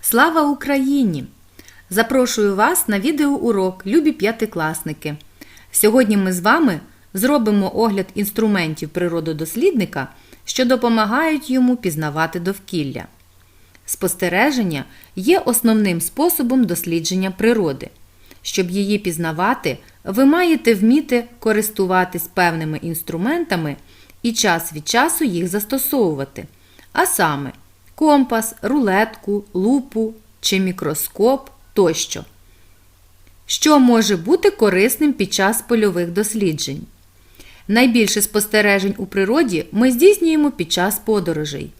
Слава Україні! Запрошую вас на відеоурок, любі п'ятикласники. Сьогодні ми з вами зробимо огляд інструментів природодослідника, що допомагають йому пізнавати довкілля. Спостереження є основним способом дослідження природи. Щоб її пізнавати, ви маєте вміти користуватись певними інструментами і час від часу їх застосовувати. А саме компас, рулетку, лупу чи мікроскоп тощо. Що може бути корисним під час польових досліджень? Найбільше спостережень у природі ми здійснюємо під час подорожей.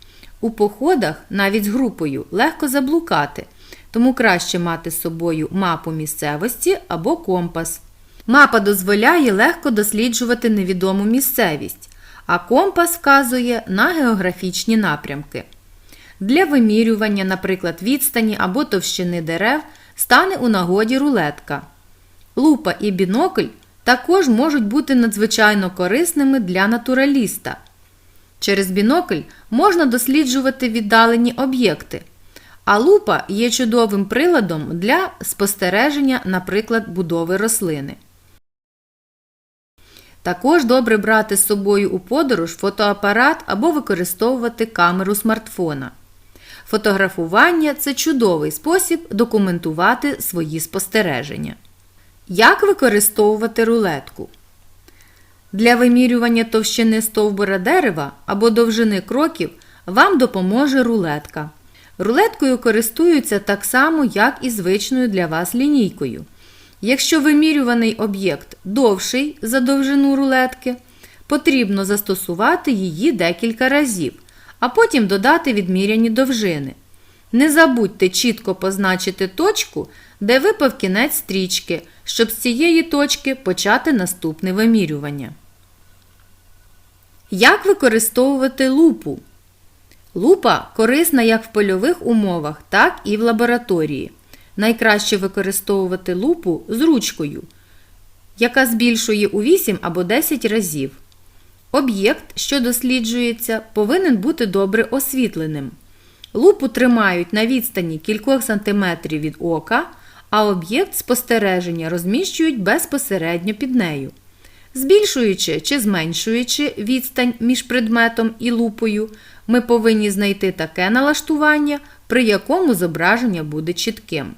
У походах, навіть з групою, легко заблукати, тому краще мати з собою мапу місцевості або компас. Мапа дозволяє легко досліджувати невідому місцевість, а компас вказує на географічні напрямки. Для вимірювання, наприклад, відстані або товщини дерев стане у нагоді рулетка. Лупа і бінокль також можуть бути надзвичайно корисними для натураліста. Через бінокль можна досліджувати віддалені об'єкти, а лупа є чудовим приладом для спостереження, наприклад, будови рослини. Також добре брати з собою у подорож фотоапарат або використовувати камеру смартфона. Фотографування це чудовий спосіб документувати свої спостереження. Як використовувати рулетку? Для вимірювання товщини стовбура дерева або довжини кроків вам допоможе рулетка. Рулеткою користуються так само, як і звичною для вас лінійкою. Якщо вимірюваний об'єкт довший за довжину рулетки, потрібно застосувати її декілька разів, а потім додати відміряні довжини. Не забудьте чітко позначити точку, де випав кінець стрічки, щоб з цієї точки почати наступне вимірювання. Як використовувати лупу? Лупа корисна як в польових умовах, так і в лабораторії. Найкраще використовувати лупу з ручкою, яка збільшує у 8 або 10 разів. Об'єкт, що досліджується, повинен бути добре освітленим. Лупу тримають на відстані кількох сантиметрів від ока, а об'єкт спостереження розміщують безпосередньо під нею. Збільшуючи чи зменшуючи відстань між предметом і лупою, ми повинні знайти таке налаштування, при якому зображення буде чітким.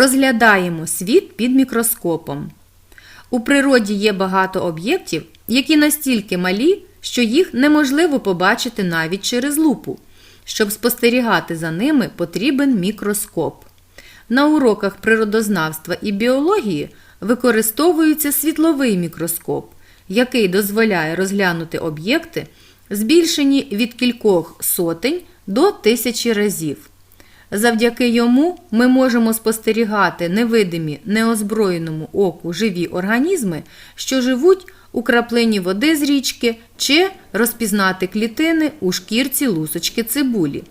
Розглядаємо світ під мікроскопом. У природі є багато об'єктів, які настільки малі, що їх неможливо побачити навіть через лупу. Щоб спостерігати за ними, потрібен мікроскоп. На уроках природознавства і біології використовується світловий мікроскоп, який дозволяє розглянути об'єкти, збільшені від кількох сотень до тисячі разів. Завдяки йому ми можемо спостерігати невидимі неозброєному оку живі організми, що живуть у краплині води з річки, чи розпізнати клітини у шкірці лусочки цибулі.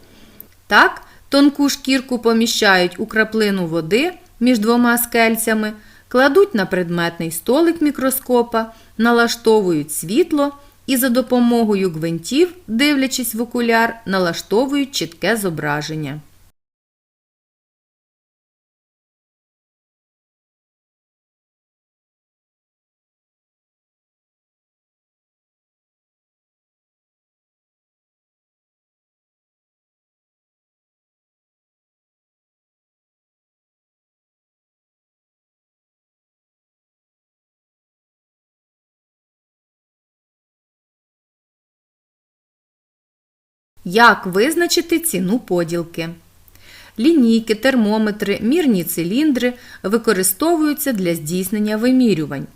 Так, тонку шкірку поміщають у краплину води між двома скельцями, кладуть на предметний столик мікроскопа, налаштовують світло і за допомогою гвинтів, дивлячись в окуляр, налаштовують чітке зображення. Як визначити ціну поділки? Лінійки, термометри, мірні циліндри використовуються для здійснення вимірювань.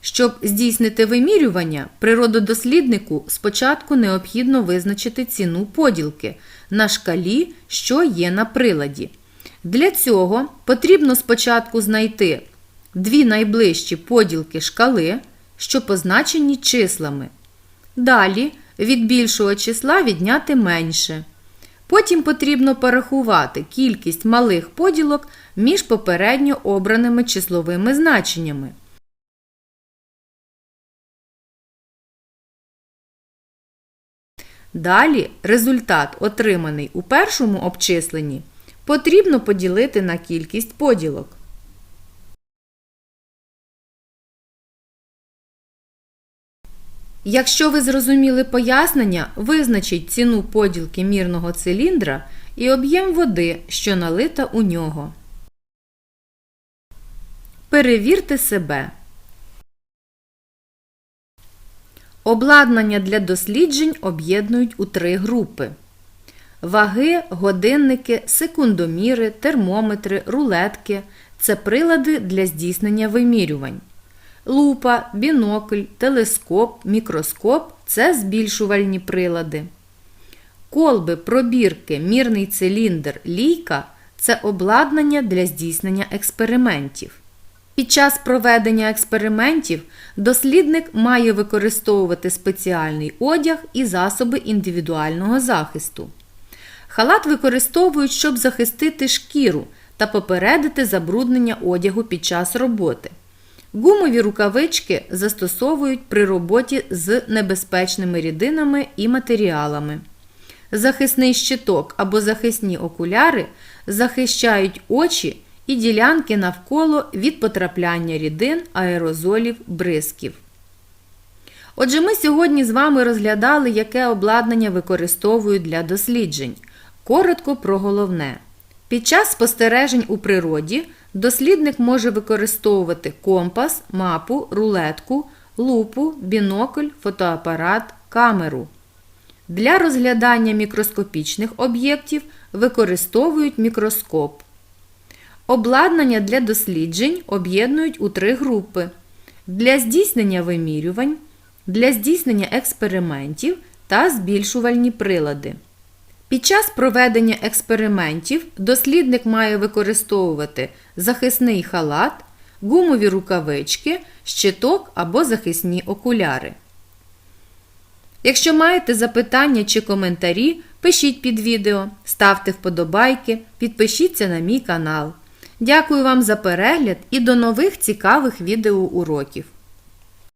Щоб здійснити вимірювання, природодосліднику спочатку необхідно визначити ціну поділки на шкалі, що є на приладі. Для цього потрібно спочатку знайти дві найближчі поділки шкали, що позначені числами. Далі від більшого числа відняти менше. Потім потрібно порахувати кількість малих поділок між попередньо обраними числовими значеннями. Далі результат, отриманий у першому обчисленні, потрібно поділити на кількість поділок. Якщо ви зрозуміли пояснення, визначіть ціну поділки мірного циліндра і об'єм води, що налита у нього. Перевірте себе. Обладнання для досліджень об'єднують у три групи. Ваги, годинники, секундоміри, термометри, рулетки це прилади для здійснення вимірювань. Лупа, бінокль, телескоп, мікроскоп це збільшувальні прилади. Колби, пробірки, мірний циліндр, лійка це обладнання для здійснення експериментів. Під час проведення експериментів дослідник має використовувати спеціальний одяг і засоби індивідуального захисту. Халат використовують, щоб захистити шкіру та попередити забруднення одягу під час роботи. Гумові рукавички застосовують при роботі з небезпечними рідинами і матеріалами. Захисний щиток або захисні окуляри захищають очі і ділянки навколо від потрапляння рідин, аерозолів, бризків. Отже, ми сьогодні з вами розглядали, яке обладнання використовують для досліджень. Коротко про головне. Під час спостережень у природі дослідник може використовувати компас, мапу, рулетку, лупу, бінокль, фотоапарат, камеру. Для розглядання мікроскопічних об'єктів використовують мікроскоп. Обладнання для досліджень об'єднують у три групи: для здійснення вимірювань, для здійснення експериментів та збільшувальні прилади. Під час проведення експериментів дослідник має використовувати захисний халат, гумові рукавички, щиток або захисні окуляри. Якщо маєте запитання чи коментарі, пишіть під відео, ставте вподобайки, підпишіться на мій канал. Дякую вам за перегляд і до нових цікавих відеоуроків!